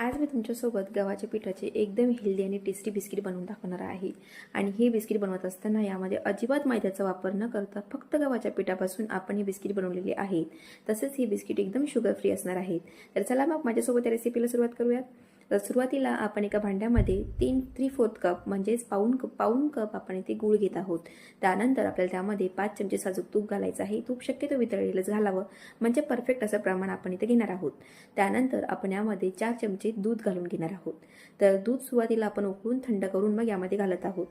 आज मी तुमच्यासोबत गव्हाच्या पिठाचे एकदम हेल्दी आणि टेस्टी बिस्किट बनवून दाखवणार आहे. आणि हे बिस्किट बनवत असताना यामध्ये अजिबात मैद्याचा वापर न करता फक्त गव्हाच्या पिठापासून आपण हे बिस्किट बनवलेले आहेत तसेच हे बिस्किट एकदम शुगर फ्री असणार आहेत तर चला मग माझ्यासोबत या रेसिपीला सुरुवात करूयात. तर सुरुवातीला आपण एका भांड्यामध्ये तीन थ्री फोर्थ कप म्हणजेच पाऊन कप पाऊन कप आपण इथे गूळ घेत आहोत. त्यानंतर आपल्याला त्यामध्ये पाच चमचे साजूक तूप घालायचं आहे. तूप शक्यतो वितळलेलंच घालावं. म्हणजे परफेक्ट असं प्रमाण आपण इथे घेणार आहोत. त्यानंतर आपण यामध्ये चार चमचे दूध घालून घेणार आहोत. तर दूध सुरुवातीला आपण उकळून थंड करून मग यामध्ये घालत आहोत.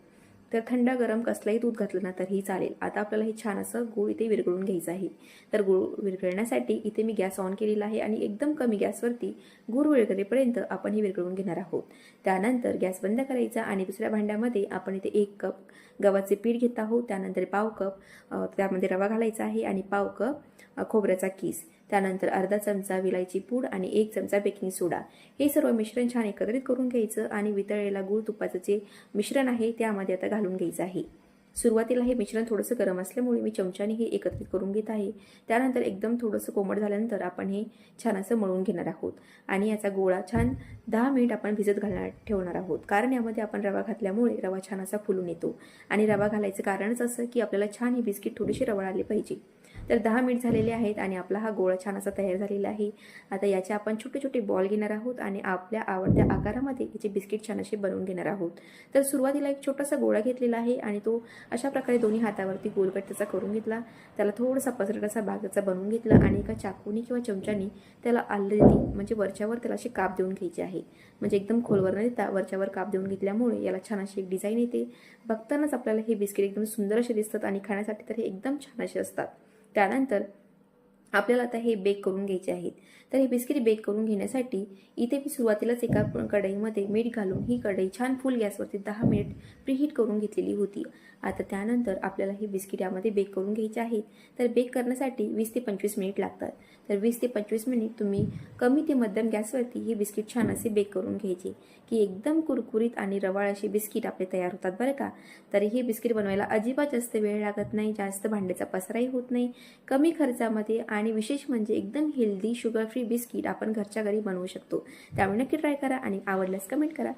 तर थंड गरम कसलंही दूध घातलं ना तरीही चालेल. आता आपल्याला हे छान असं गूळ इथे विरघळून घ्यायचं आहे. तर गूळ विरघळण्यासाठी इथे मी गॅस ऑन केलेला आहे आणि एकदम कमी गॅसवरती गूळ विरघळेपर्यंत आपण हे विरघळून घेणार आहोत. त्यानंतर गॅस बंद करायचा आणि दुसऱ्या भांड्यामध्ये आपण इथे एक कप गव्हाचे पीठ घेत आहोत. त्यानंतर पाव कप त्यामध्ये रवा घालायचा आहे आणि पाव कप खोबऱ्याचा कीस. त्यानंतर अर्धा चमचा विलायची पूड आणि एक चमचा बेकिंग सोडा. हे सर्व मिश्रण छान एकत्रित करून घ्यायचं आणि वितळलेला गूळ तुपाचं जे मिश्रण आहे त्यामध्ये आता घालून घ्यायचं आहे. सुरुवातीला हे मिश्रण थोडंसं गरम असल्यामुळे मी चमच्याने हे एकत्रित करून घेत आहे. त्यानंतर एकदम थोडंसं कोमट झाल्यानंतर आपण हे छान असं मळून घेणार आहोत आणि याचा गोळा छान दहा मिनिट आपण भिजत घालणार ठेवणार आहोत. कारण यामध्ये आपण रवा घातल्यामुळे रवा छान असा फुलून येतो. आणि रवा घालायचं कारणच असं की आपल्याला छान ही बिस्किट थोडीशी रवळ आली पाहिजे. तर दहा मिनिट झालेले आहेत आणि आपला हा गोळा छान असा तयार झालेला आहे. आता याचे आपण छोटे छोटे बॉल घेणार आहोत आणि आपल्या आवडत्या आकारामध्ये याचे बिस्किट छान असे बनवून घेणार आहोत. तर सुरुवातीला एक छोटासा गोळा घेतलेला आहे आणि तो अशा प्रकारे दोन्ही हातावरती गोलकट त्याचा करून घेतला. त्याला थोडासा पसरटाचा भाग त्याचा बनवून घेतला आणि एका चाकूनी किंवा चमच्यानी त्याला आलरेडी म्हणजे वरच्यावर त्याला अशी काप देऊन घ्यायची आहे. म्हणजे एकदम खोलवर न देता वरच्यावर काप देऊन घेतल्यामुळे याला छान अशी एक डिझाईन येते. बघतानाच आपल्याला हे बिस्किट एकदम सुंदर असे दिसतात आणि खाण्यासाठी तर हे एकदम छान असे असतात. त्यानंतर आपल्याला आता हे बेक करून घ्यायचे आहेत. तर हे बिस्किट बेक करून घेण्यासाठी इथे मी सुरुवातीलाच एका कढईमध्ये मीठ घालून ही कढई छान फुल गॅसवरती दहा मिनिट प्रीहीट करून घेतलेली होती. आता त्यानंतर आपल्याला हे बिस्किट यामध्ये बेक करून घ्यायचे आहेत. तर बेक करण्यासाठी वीस ते पंचवीस मिनिट लागतात. तर वीस ते पंचवीस मिनिट तुम्ही कमी ते मध्यम गॅसवरती हे बिस्किट छान असे बेक करून घ्यायचे. की एकदम कुरकुरीत आणि रवाळ असे बिस्किट आपले तयार होतात बरं का? तर हे बिस्किट बनवायला अजिबात जास्त वेळ लागत नाही. जास्त भांड्याचा पसराही होत नाही. कमी खर्चामध्ये आणि विशेष म्हणजे एकदम हेल्दी शुगर फ्री बिस्किट आपण घरच्या घरी बनवू शकतो. त्यामुळे नक्की ट्राय करा आणि आवडल्यास कमेंट करा.